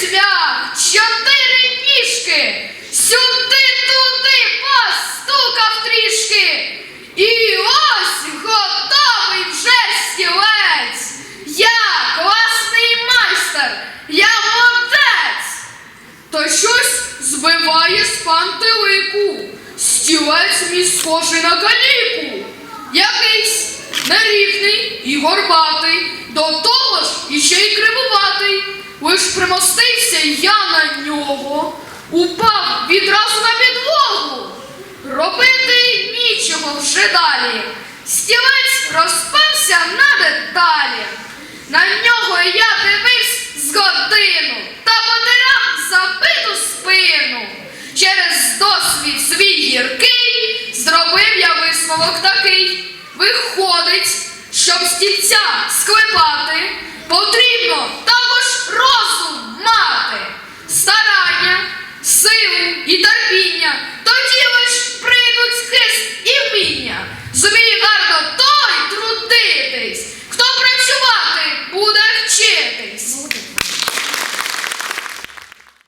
свят, чотири ніжки, сюди туди постукав трішки. І ось готовий вже стілець. Я класний майстер, я молодець. то щось збиває з пантелику. Стілець мій схожий на каліку. Якийсь нерівний і горбатий. Лиш примостився я на нього, упав відразу на підлогу. Робити нічого вже далі. Стілець розпався на деталі. На нього я дивився з годину та потирав забиту спину. Через досвід свій гіркий зробив я висновок такий. Виходить, щоб стільця склепати, потрібно також розум мати, старання, силу і терпіння.